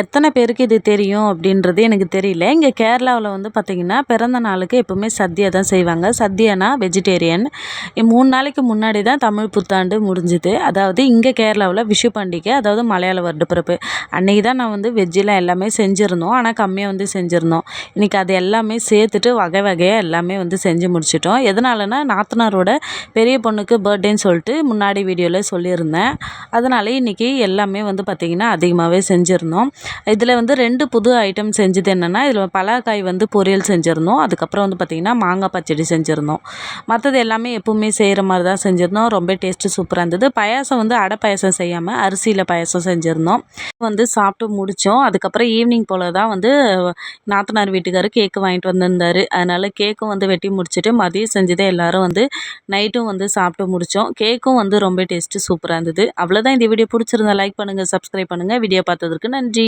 எத்தனை பேருக்கு இது தெரியும் அப்படின்றது எனக்கு தெரியல. இங்கே கேரளாவில் வந்து பார்த்திங்கன்னா பிறந்த நாளுக்கு எப்போவுமே சத்யா தான் செய்வாங்க. சத்யானா வெஜிடேரியன் மூணு நாளைக்கு முன்னாடி தான் தமிழ் புத்தாண்டு முடிஞ்சுது. அதாவது இங்கே கேரளாவில் விஷு பண்டிகை அதாவது மலையாள வருடப்பிறப்பு. அன்றைக்கி தான் நான் வந்து வெஜ்ஜெலாம் எல்லாமே செஞ்சுருந்தோம். ஆனால் கம்மியாக வந்து செஞ்சுருந்தோம். இன்றைக்கி அது எல்லாமே சேர்த்துட்டு வகை வகையாக எல்லாமே வந்து செஞ்சு முடிச்சிட்டோம். எதனாலனா நாத்தனாரோட பெரிய பொண்ணுக்கு பர்த்டேன்னு சொல்லிட்டு முன்னாடி வீடியோவில் சொல்லியிருந்தேன். அதனால இன்றைக்கி எல்லாமே வந்து பார்த்திங்கன்னா அதிகமாகவே செஞ்சுருந்தோம். இதில் வந்து ரெண்டு புது ஐட்டம் செஞ்சது என்னென்னா இதில் பலாக்காய் வந்து பொரியல் செஞ்சுருந்தோம். அதுக்கப்புறம் வந்து பார்த்திங்கன்னா மாங்காய் பச்சடி செஞ்சுருந்தோம். மற்றது எல்லாமே எப்பவுமே செய்கிற மாதிரி தான் செஞ்சுருந்தோம். ரொம்ப டேஸ்ட்டு சூப்பராக இருந்தது. பாயாசம் வந்து அடை பாயாசம் செய்யாமல் அரிசியில் பாயாசம் செஞ்சுருந்தோம். வந்து சாப்பிட்டு முடித்தோம் அதுக்கப்புறம் ஈவினிங் போல் தான் வந்து நாத்தனார் வீட்டுக்காரர் கேக்கு வாங்கிட்டு வந்திருந்தார். அதனால் கேக்கும் வந்து வெட்டி முடிச்சுட்டு மதியம் செஞ்சதே எல்லோரும் வந்து நைட்டும் வந்து சாப்பிட்டு முடித்தோம் கேக்கும் வந்து ரொம்ப டேஸ்ட்டு சூப்பராக இருந்தது. அவ்வளோதான் இந்த வீடியோ பிடிச்சிருந்தா லைக் பண்ணுங்கள் சப்ஸ்கிரைப் பண்ணுங்கள் வீடியோ பார்த்ததற்கு நன்றி.